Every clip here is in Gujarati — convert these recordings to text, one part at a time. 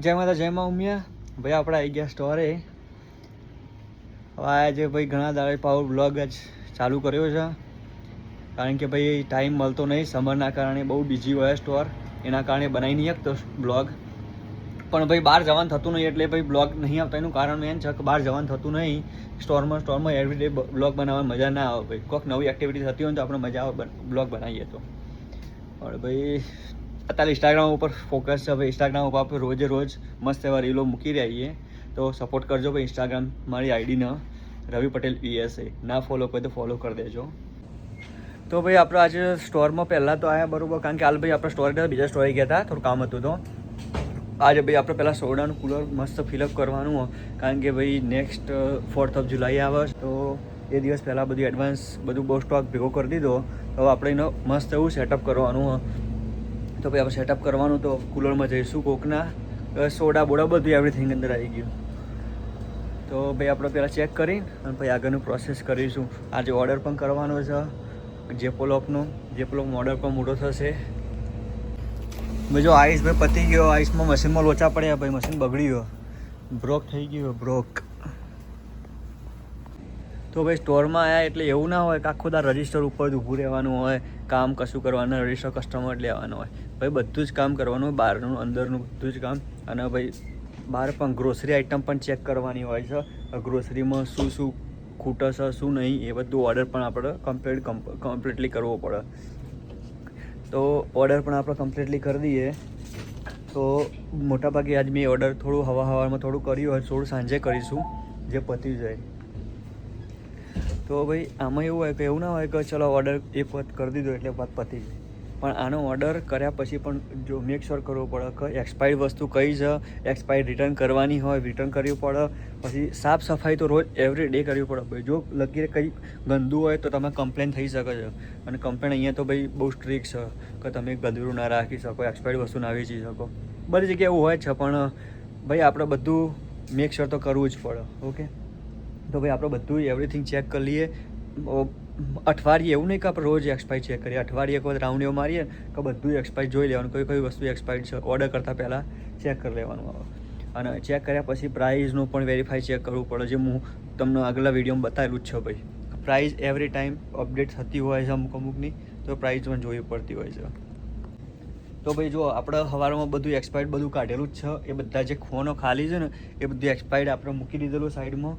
ફ્રેન્ડ જય માતા જય મા ઉમિયા. ભાઈ આપણે આવી ગયા સ્ટોરે હવે આજે ભાઈ ઘણા દાડે પાવર બ્લોગ જ ચાલુ કર્યો છે. કારણ કે ભાઈ ટાઈમ મળતો નહીં સમરના કારણે બહુ બિઝી હોય સ્ટોર એના કારણે બનાવી નહીં શકતો બ્લોગ પણ ભાઈ બહાર જવાનું થતું નહીં એટલે ભાઈ બ્લોગ નહીં આવતા. એનું કારણ એમ છે કે બહાર જવાનું થતું નહીં. સ્ટોરમાં સ્ટોરમાં એવરીડે બ્લોગ બનાવવાની મજા ના આવે. ભાઈ કોઈક નવી એક્ટિવિટી થતી હોય તો આપણે મજા આવે બ્લોગ બનાવીએ તો. પણ ભાઈ અત્યારે ઇન્સ્ટાગ્રામ ઉપર ફોકસ છે. હવે ઇન્સ્ટાગ્રામ ઉપર આપણે રોજે રોજ મસ્ત એવા રીલો મૂકી રહીએ. તો સપોર્ટ કરજો ભાઈ ઇન્સ્ટાગ્રામ મારી આઈડીને રવિ પટેલ પીએસએ ના ફોલો કરે તો ફોલો કરી દેજો. તો ભાઈ આપણે આજે સ્ટોરમાં પહેલાં તો આવ્યા બરાબર. કારણ કે હાલ ભાઈ આપણે સ્ટોરે બીજા સ્ટોરે ગયા હતા. થોડું કામ હતું તો. આજે ભાઈ આપણે પહેલાં સોડાનું કુલર મસ્ત ફિલઅપ કરવાનું કારણ કે ભાઈ નેક્સ્ટ ફોર્થ ઓફ જુલાઈ આવે. તો એ દિવસ પહેલાં બધું એડવાન્સ બધું બહુ સ્ટોક ભેગો કરી દીધો. તો આપણે એનો મસ્ત એવું સેટઅપ કરવાનું તો ભાઈ આપણે સેટઅપ કરવાનું તો કુલરમાં જઈશું કોકના. સોડા બોડા બધું એવરીથિંગ અંદર આવી ગયું. તો ભાઈ આપણે પહેલાં ચેક કરીને અને પછી આગળનું પ્રોસેસ કરીશું. આજે ઓર્ડર પણ કરવાનો છે. જેપોલોપનો જેપોલોપનો ઓર્ડર પણ મોટો થશે. બીજો આઈસ ભાઈ પતી ગયો. આઈસમાં મશીનમાં લોચા પડ્યા. ભાઈ મશીન બગડી ગયો. બ્રોક થઈ ગયો. બ્રોક તો ભાઈ સ્ટોરમાં આવ્યા એટલે એવું ના હોય કે આખો દા રજિસ્ટર ઉપર ઊભું રહેવાનું હોય, કામ કશું કરવાનું રજિસ્ટર કસ્ટમર લેવાનું હોય. ભાઈ બધું જ કામ કરવાનું હોય, બહારનું, અંદરનું બધું જ કામ. અને ભાઈ બહાર પણ ગ્રોસરી આઇટમ પણ ચેક કરવાની હોય છે. ગ્રોસરીમાં શું શું ખૂટે છે, શું નહીં, એ બધું ઓર્ડર પણ આપણે કમ્પ્લીટ કમ્પ્લીટલી કરવો પડે. તો ઓર્ડર પણ આપણે કમ્પ્લીટલી કરી દઈએ. તો મોટાભાગે આજ મેં ઓર્ડર થોડું હવા હવામાં થોડું કર્યું હોય, થોડું સાંજે કરીશું, જે પતી જાય. તો ભાઈ, આમાં એવું હોય કે એવું ના હોય કે ચલો ઓર્ડર એક વખત કરી દીધો એટલે વાત પતી જાય. પણ આનો ઓર્ડર કર્યા પછી પણ જો મેક શ્યોર કરવો પડે કે એક્સપાયર્ડ વસ્તુ કઈ છે એક્સપાયર્ડ રિટર્ન કરવાની હોય રિટર્ન કરવી પડે. પછી સાફ સફાઈ તો રોજ એવરી ડે કરવી પડે ભાઈ. જો લગીરે કંઈ ગંદુ હોય તો તમે કમ્પ્લેન થઈ શકે છે. અને કમ્પ્લેન અહીંયા તો ભાઈ બહુ સ્ટ્રિક છે કે તમે ગંદરું ના રાખી શકો એક્સપાયર્ડ વસ્તુ ના વેચી શકો. બધી જગ્યાએ એવું હોય છે, પણ ભાઈ આપણે બધું મેક શ્યોર તો કરવું જ પડે. ઓકે તો ભાઈ આપણે બધું એવરીથિંગ ચેક કરી લઈએ. અઠવાડિયે એવું નહીં કે આપણે રોજ એક્સપાયર ચેક કરીએ. અઠવાડિયે એક વખત રાઉન્ડ એવો મારીએ કે બધું એક્સપાયર જોઈ લેવાનું. કઈ કઈ વસ્તુ એક્સપાયર છે ઓર્ડર કરતાં પહેલાં ચેક કરી લેવાનું આવે અને ચેક કર્યા પછી પ્રાઇઝનું પણ વેરીફાઈ ચેક કરવું પડે. જે હું તમને આગલા વિડીયોમાં બતાવેલું જ છે ભાઈ. પ્રાઇઝ એવરી ટાઈમ અપડેટ થતી હોય છે અમુક અમુકની, તો પ્રાઇઝ પણ જોવી પડતી હોય છે. તો ભાઈ જો આપણે સવારમાં બધું એક્સપાયર્ડ બધું કાઢેલું જ છે. એ બધા જે ખોનો ખાલી છે ને, એ બધું એક્સપાયર્ડ આપણે મૂકી દીધેલું સાઈડમાં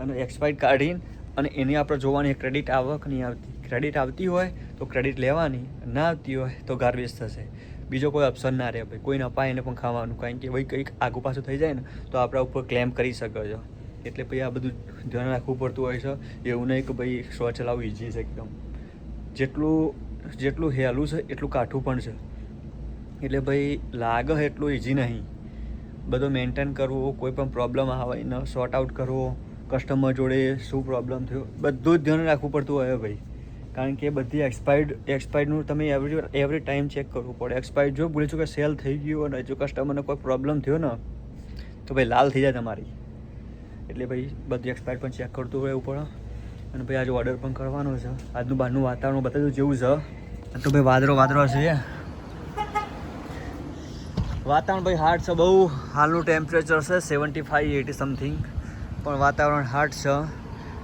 અને એક્સપાયર કાઢીને અને એની આપણે જોવાની ક્રેડિટ આવક નહીં આવતી ક્રેડિટ આવતી હોય તો ક્રેડિટ લેવાની, ના આવતી હોય તો ગાર્બેજ થશે. બીજો કોઈ ઓપ્શન ના રહે ભાઈ કોઈને અપાય એને પણ ખાવાનું, કારણ કે ભાઈ કંઈક આગુ પાછું થઈ જાય ને, તો આપણા ઉપર ક્લેમ કરી શકે છે. એટલે ભાઈ આ બધું ધ્યાન રાખવું પડતું હોય છે. એવું નહીં કે ભાઈ સો ચલાવવું ઇઝી છે એકદમ. જેટલું જેટલું હેલું છે એટલું કાઠું પણ છે. એટલે ભાઈ લાગે એટલું ઇઝી નહીં. બધું મેન્ટેન કરવું, કોઈ પણ પ્રોબ્લેમ આવે, એને સોર્ટ આઉટ કરવો કસ્ટમર જોડે શું પ્રોબ્લેમ થયો? બધું જ ધ્યાન રાખવું પડતું હોય ભાઈ. કારણ કે બધી એક્સપાયર્ડ એક્સપાયર્ડનું તમે એવરી એવરી ટાઈમ ચેક કરવું પડે. એક્સપાયર્ડ જો ભૂલી કે સેલ થઈ ગયું અને જો કસ્ટમરને કોઈ પ્રોબ્લેમ થયો ને, તો ભાઈ લાલ થઈ જાય તમારી. એટલે ભાઈ બધી એક્સપાયર્ડ પણ ચેક કરતું રહેવું પડે. અને ભાઈ આજે ઓર્ડર પણ કરવાનો છે. આજનું બહારનું વાતાવરણ બતાવ્યું જેવું છે. તો ભાઈ વાદળો વાદળો છે. વાતાવરણ ભાઈ હાર્ડ છે બહુ. હાલનું ટેમ્પરેચર છે સેવન્ટી ફાઈવ એટી સમથિંગ પણ વાતાવરણ હાર્ડ છે.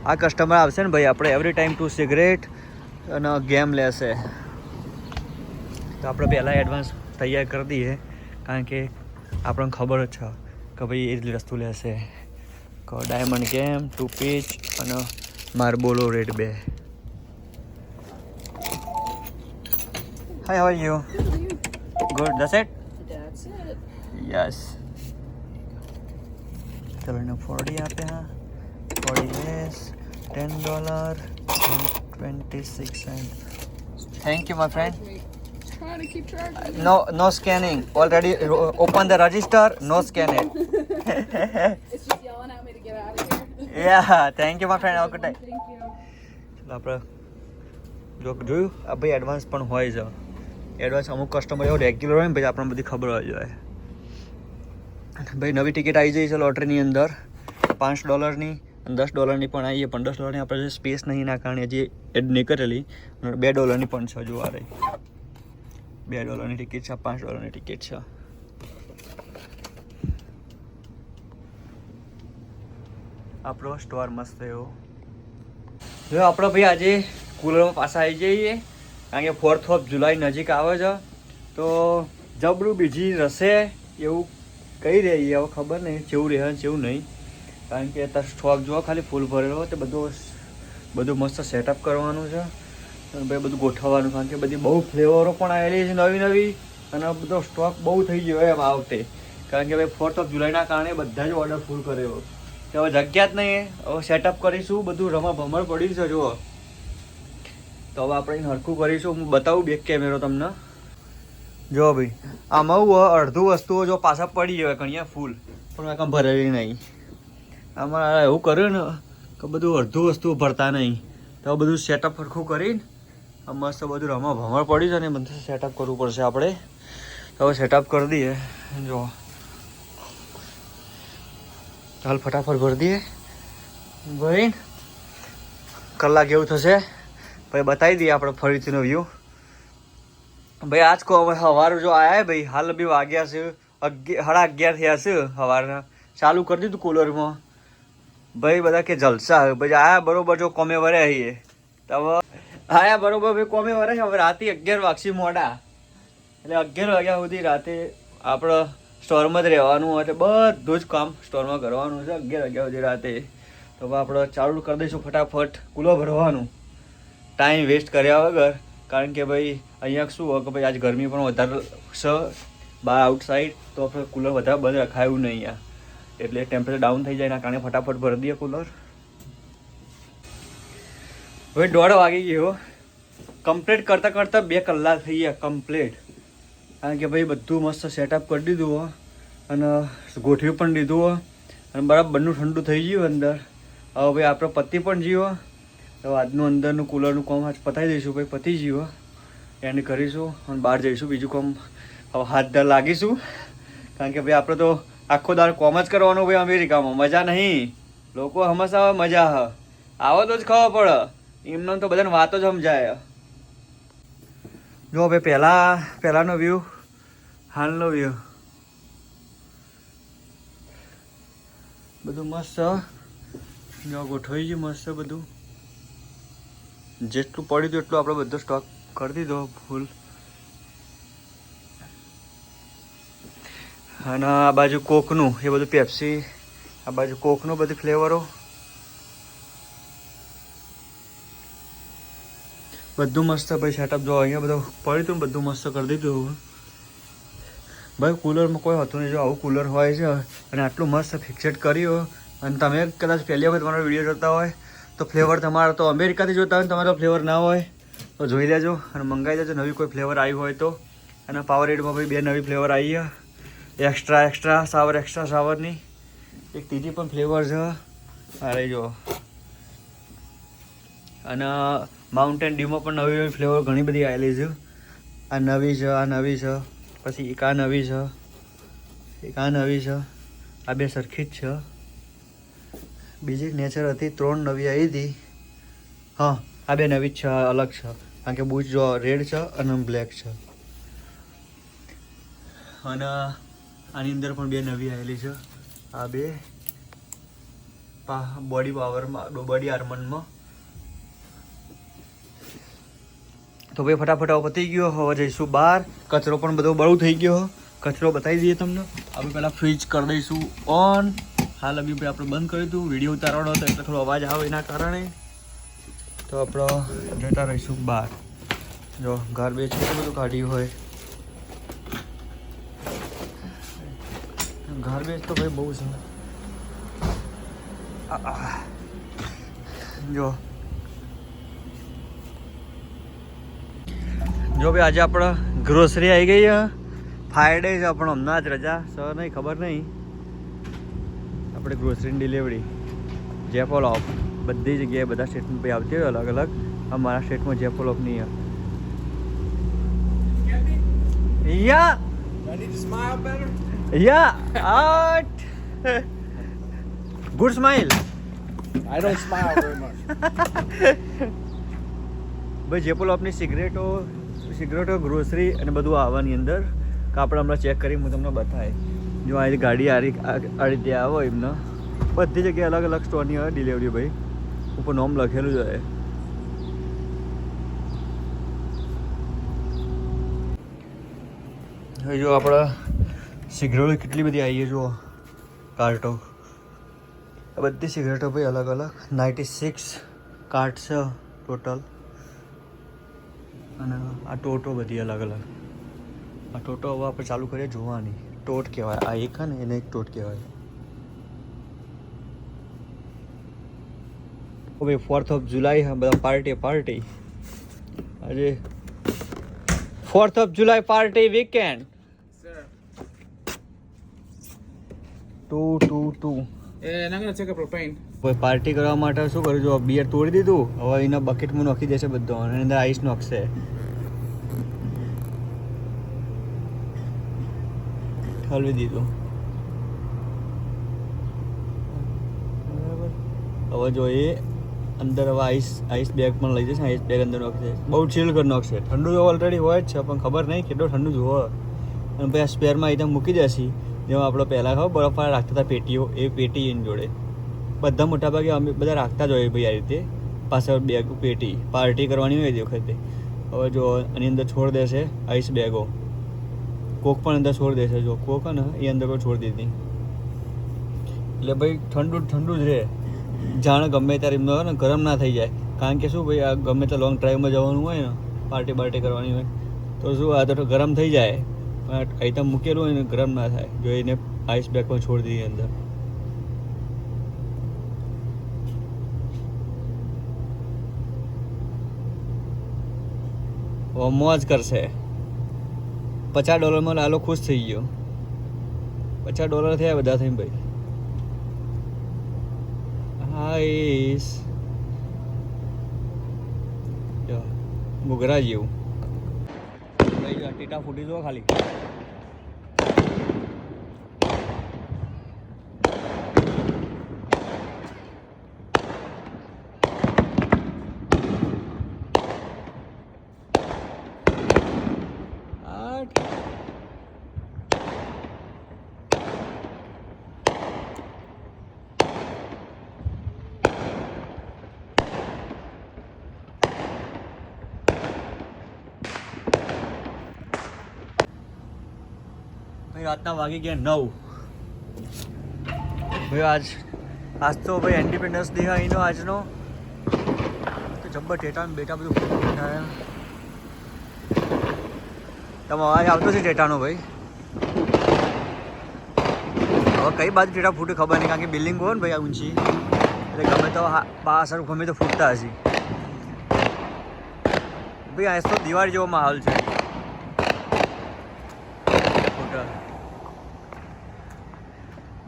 આ કસ્ટમર આવશે ને ભાઈ આપણે એવરી ટાઈમ ટુ સિગરેટ અને ગેમ લેશે. તો આપણે પહેલાં એડવાન્સ તૈયાર કરી દઈએ કારણ કે આપણને ખબર જ છે કે ભાઈ એ જ વસ્તુ લેશે. ડાયમંડ ગેમ ટુ પીચ અને માર્બોલો રેડ બે. હાય હાવ યુ ગુડ દસ ઇટ That's ચલોને ફોર્ટી આપ્યા forty less ten dollar twenty six cent thank you my friend no no scanning already open the register no scanning yeah thank you my friend okay ચલો આપણે જો જોયું આ ભાઈ એડવાન્સ પણ હોય છે. એડવાન્સ અમુક કસ્ટમર એવો રેગ્યુલર હોય ને પછી આપણને બધી ખબર હોય જાય ભાઈ, નવી ટિકિટ આવી જઈ છે લોટરીની અંદર. પાંચ ડોલરની અને દસ ડોલરની પણ આવી પણ દસ ડોલરની આપણે સ્પેસ નહીં ના કારણે હજી એડ નહીં કરેલી બે ડોલરની પણ છે જોવા રહી. બે ડોલરની ટિકિટ છે, પાંચ ડોલરની ટિકિટ છે. આપણો સ્ટોર મસ્ત એવો. જો આપણો ભાઈ આજે કુલરમાં પાછા આવી જઈએ, કારણ કે ફોર્થ ઓફ જુલાઈ નજીક આવે છે. તો જબરું બીજી રસે એવું કહી રહી હવે ખબર નહીં, જેવું રહે જેવું નહીં. કારણ કે અત્યારે સ્ટોક જો ખાલી ફૂલ ભરેલો તો બધું બધું મસ્ત સેટઅપ કરવાનું છે. અને ભાઈ બધું ગોઠવવાનું, કારણ કે બધી બહુ ફ્લેવરો પણ આવેલી છે નવી નવી, અને બધો સ્ટોક બહુ થઈ ગયો એમ આ વખતે. કારણ કે ભાઈ ફોર્થ ઓફ જુલાઈના કારણે બધા જ ઓર્ડર ફૂલ કર્યો. કે હવે જગ્યા જ નહીં, હવે સેટઅપ કરીશું, બધું રમા ભમર પડ્યું છે, જુઓ. તો હવે આપણે હરખું કરીશું, હું બતાવું બેક કેમેરો તમને. જો ભાઈ, આમાં હું અડધું વસ્તુઓ જો પાછા પડી જાય કણિયા ફૂલ. પણ મેં કામ ભરેલી નહીં. આમાં એવું કર્યું ને કે બધું અડધું વસ્તુઓ ભરતા નહીં. તો બધું સેટઅપ સરખું કરીને મસ્ત બધું રમા ભમર પડ્યું છે ને બધું સેટઅપ કરવું પડશે આપણે. તો હવે સેટઅપ કરી દઈએ. જો. ચાલ ફટાફટ ભરી દઈએ. ભાઈ કલાક એવું થશે. પછી બતાવી દઈએ આપણે ફરીથીનો વ્યૂ ભાઈ, આજ કો હવે સવાર જો આયા ભાઈ, હાલ બી વાગ્યા છે સાડા અગિયાર થયા છે સવારના ચાલુ કરી દીધું કુલરમાં. ભાઈ, બધા કે જલસા ભાઈ, આયા બરોબર જો કોમે વરે આવીએ તો આયા બરોબર ભાઈ, કોમે વરે હવે રાતે અગિયાર વાગશી મોડા. એટલે અગિયાર વાગ્યા સુધી રાતે આપણે સ્ટોરમાં જ રહેવાનું એટલે બધું જ કામ સ્ટોરમાં કરવાનું છે, અગિયાર વાગ્યા સુધી રાતે. તો આપણે ચાલુ કરી દઈશું ફટાફટ કુલો ભરવાનું. ટાઈમ વેસ્ટ કર્યા વગર. કારણ કે ભાઈ, અહીંયા શું હોય કે ભાઈ, આજ ગરમી પણ વધારે છે બહાર આઉટસાઇડ તો આપણે કુલર વધારે બંધ રખાયું નહીં અહીંયા એટલે ટેમ્પરેચર ડાઉન થઈ જાય એના કારણે ફટાફટ ભરી દઈએ કુલર હવે દોઢ વાગી ગયો કમ્પ્લીટ કરતાં કરતાં બે કલાક થઈ ગયા કમ્પ્લીટ કારણ કે ભાઈ, બધું મસ્ત સેટઅપ કરી દીધું અને ગોઠવી પણ દીધું હોય અને બરાબરનું ઠંડુ થઈ ગયું અંદર. હવે ભાઈ, આપણે પતિ પણ જીવો. તો આજનું અંદરનું કુલરનું કામ આજ પતાવી દઈશું ભાઈ, પતી જીવો એને કરીશું અને બહાર જઈશું, બીજું કામ હવે હાથ ધર લાગીશું. કારણ કે ભાઈ, આપણે તો આખો દાળ કોમ જ કરવાનો ભાઈ અમેરિકામાં. મજા નહીં. લોકો હંમેશા મજા હ. આવો તો જ ખબર પડે. એમને તો બધાને વાતો જ સમજાય. જો ભાઈ, પહેલાં, પહેલાંનો વ્યૂ હાલનો વ્યૂ બધું મસ્ત, જો ગોઠવાઈ ગયું મસ્ત બધું. જેટલું પડ્યું હતું એટલું આપણે બધો સ્ટોક કરી દીધો ફૂલ અને આ બાજુ કોકનું, એ બધું પેપ્સી આ બાજુ કોકનું બધી ફ્લેવરો બધું મસ્ત ભાઈ સેટઅપ જો અહીંયા બધું પડ્યું હતું બધું મસ્ત કરી દીધું ભાઈ કુલરમાં કોઈ હતું નહીં, જો આવું કુલર હોય છે અને આટલું મસ્ત ફિક્સેટ કર્યું. અને તમે કદાચ પહેલી વખત તમારો વીડિયો જોતા હોય તો ફ્લેવર તમારો તો અમેરિકાથી જોતા હોય તમારો ફ્લેવર ના હોય, તો જોઈ લેજો અને મંગાવી દેજો નવી કોઈ ફ્લેવર આવી હોય તો. અને પાવર એડમાં ભાઈ બે નવી ફ્લેવર આવી એક્સ્ટ્રા એક્સ્ટ્રા સાવર એક્સ્ટ્રા સાવરની એક ત્રીજી પણ ફ્લેવર છે. અરે જો અને માઉન્ટેન ડ્યુમાં પણ નવી નવી ફ્લેવર ઘણી બધી આવેલી છે. આ નવી છે, આ નવી છે. પછી એક આ નવી છે. એક આ નવી છે. આ બે સરખી જ છે. બીજી નેચર હતી, ત્રણ નવી આવી હતી. હા, આ બે નવી છે અલગ છે. કારણ કે બૂટ જો રેડ છે અને બ્લેક છે. અને આની અંદર પણ બે નવી આવેલી છે. આ બે બોડી પાવરમાં બોડી આર્મનમાં તો ભાઈ ફટાફટ હવે પતી ગયો, હવે જઈશું બહાર. કચરો પણ બધો બળું થઈ ગયો. કચરો બતાવી દઈએ તમને. આપણે પહેલાં ફ્રીજ કરી દઈશું ઓન હાલ અભી ભાઈ આપણે બંધ કરી હતું વીડિયો ઉતારવાનો હતો એટલે થોડો અવાજ આવે એના કારણે. તો આપણે જતા રહીશું બહાર. જો ગાર્બેજ કેટલું બધું કાઢ્યું હોય. ગાર્બેજ તો ભાઈ બહુ છે. જો. જો ભાઈ, આજે આપણે ગ્રોસરી આવી ગઈ ફ્રાઈડે છે, આપણો હમણાં જ રજા. સર, નહીં, ખબર નહીં. આપણે ગ્રોસરીની ડિલિવરી જેપોલ ઓફ બધી જગ્યાએ બધા સ્ટેટમાં ભાઈ આવતી હોય અલગ અલગ. અમારા સ્ટેટમાં જેપોલ ઓફ નહીં yeah! I need to smile better. Yeah! That good smile I don't smile very much. ભાઈ જેપોલ આપની સિગરેટો સિગરેટો ગ્રોસરી અને બધું આવવાની અંદર. કાપડ આપણે હમણાં ચેક કરી હું તમને બતાવી જો આ ગાડી આ રીતે આવો એમનો. બધી જગ્યાએ અલગ અલગ સ્ટોરની હોય ડિલિવરી ભાઈ. ઉપર નોમ લખેલું જ હોય. હવે જો આપણા સિગરેટો કેટલી બધી આવી જુઓ. કાર્ટો આ બધી સિગરેટો ભાઈ અલગ અલગ. નાઇન્ટી સિક્સ કાર્ટ છે ટોટલ અને આ ટોટો બધી અલગ અલગ. આ ટોટો હવે આપણે ચાલુ કરીએ જોવાની. ટોટ કહેવાય આ એક ને એને એક ટોટ કહેવાય હવે ફોર્થ ઓફ જુલાઈ હા બધા પાર્ટી પાર્ટી આજે fourth of July party weekend to to to. કોઈ પાર્ટી કરવા માટે શું કર્યું જો બિયર તોડી દીધું હવે એના બકેટમાં નાખી દેશે બધો અને અંદર આઈસ નાખશે ઠલવી દીધું. હવે જો એ અંદર હવે આઈસ આઈસ બેગ પણ લઈ જશે આઈસ બેગ અંદર નાખશે બહુ ચીલ કરી નાખશે. ઠંડુ તો ઓલરેડી હોય જ છે પણ ખબર નહીં કેટલું ઠંડુ જુઓ અને પછી આ સ્પેરમાં એકદમ મૂકી જશે જેમાં આપણે પહેલાં ખબર બરફવાળા રાખતા હતા પેટીઓ એ પેટી એની જોડે. બધા મોટાભાગે અમે બધા રાખતા જ હોય ભાઈ આ રીતે. પાછળ બેગ પેટી. પાર્ટી કરવાની હોય તે વખતે. હવે જો આની અંદર છોડ દેશે આઈસ બેગો કોક પણ અંદર છોડ દેશે. જો કોક ને એ અંદર પણ છોડ દીધી એટલે ભાઈ ઠંડુ ઠંડુ જ રહે. જાણે ગમે ત્યારે એમનો ને ગરમ ના થઈ જાય. કારણ કે શું ભાઈ આ ગમે તે લોંગ ડ્રાઈવમાં જવાનું હોય ને પાર્ટી બાર્ટી કરવાની હોય, તો શું આ તો ગરમ થઈ જાય. પણ આઈટમ મૂકેલું હોય ને ગરમ ના થાય. જો એને આઈસ બેગમાં છોડી દીધી અંદર. મોજ કરશે. પચાસ ડોલરમાં લાલો ખુશ થઈ ગયો. પચાસ ડોલર થયા બધા થઈને ભાઈ. હાઈસ ઘૂઘરા જેવું. ટીટા ફૂટી જુઓ ખાલી આઠ ભાઈ રાતના વાગી ગયા નવ. ભાઈ, આજ આજ તો ભાઈ ઇન્ડિપેન્ડન્સ ડે અહીંનો આજનો. તો જબ્બર ટેટા બેટા બધું તમે અવાજ આવતો છે ટેટાનો ભાઈ? હવે કઈ બાજુ ટેટા ફૂટે ખબર નહીં, કારણ કે બિલ્ડિંગ હોય ને ભાઈ ઊંચી. એટલે ગમે તો પાછળ ગમે તો ફૂટતા હશે. ભાઈ, આજ તો દિવાળી જેવો માહોલ છે. ફૂટા.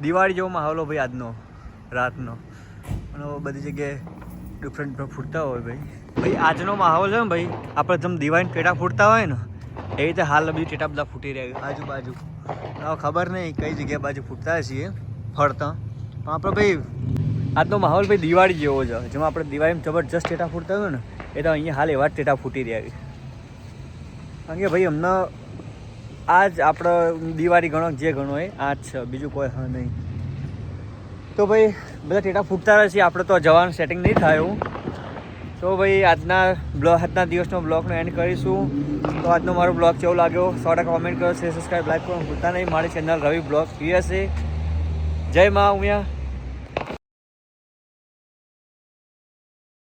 દિવાળી જેવો માહોલો ભાઈ આજનો, રાતનો. અને બધી જગ્યાએ ડિફરન્ટ ફૂટતા હોય ભાઈ. ભાઈ, આજનો માહોલ છે ને ભાઈ, આપણે જેમ દિવાળીને પેટા ફૂટતા હોય ને, એવી રીતે હાલ બધી ટેટા બધા ફૂટી રહ્યા આજુબાજુ. ખબર નહીં કઈ જગ્યાએ બાજુ ફૂટતા છીએ, ફરતા. પણ આપણે ભાઈ, આજનો માહોલ ભાઈ દિવાળી જેવો છે. જેમાં આપણે દિવાળીમાં જબરજસ્ત ટેટા ફૂટતા હોય ને, એ તો અહીંયા હાલ એવા જ ટેટા ફૂટી રહ્યા કારણ કે ભાઈ અમને આ જ આપણો દિવાળી ગણો જે ગણો એ આ જ છે, બીજું કોઈ હા નહીં. તો ભાઈ, બધા ટેટા ફૂટતા રહે છે આપણે તો જવાનું સેટિંગ નહીં થાય તો ભાઈ, આજના બ્લોગ આજના દિવસનો બ્લોગનો એન્ડ કરીશું. તો આજનો મારો બ્લોગ કેવો લાગ્યો? સો ટકા કોમેન્ટ કરો છે સબસ્ક્રાઈબ લાઈક કરો. ભૂલતા નહીં, મારી ચેનલ રવિ બ્લોગ છે જય મા ઉમિયા.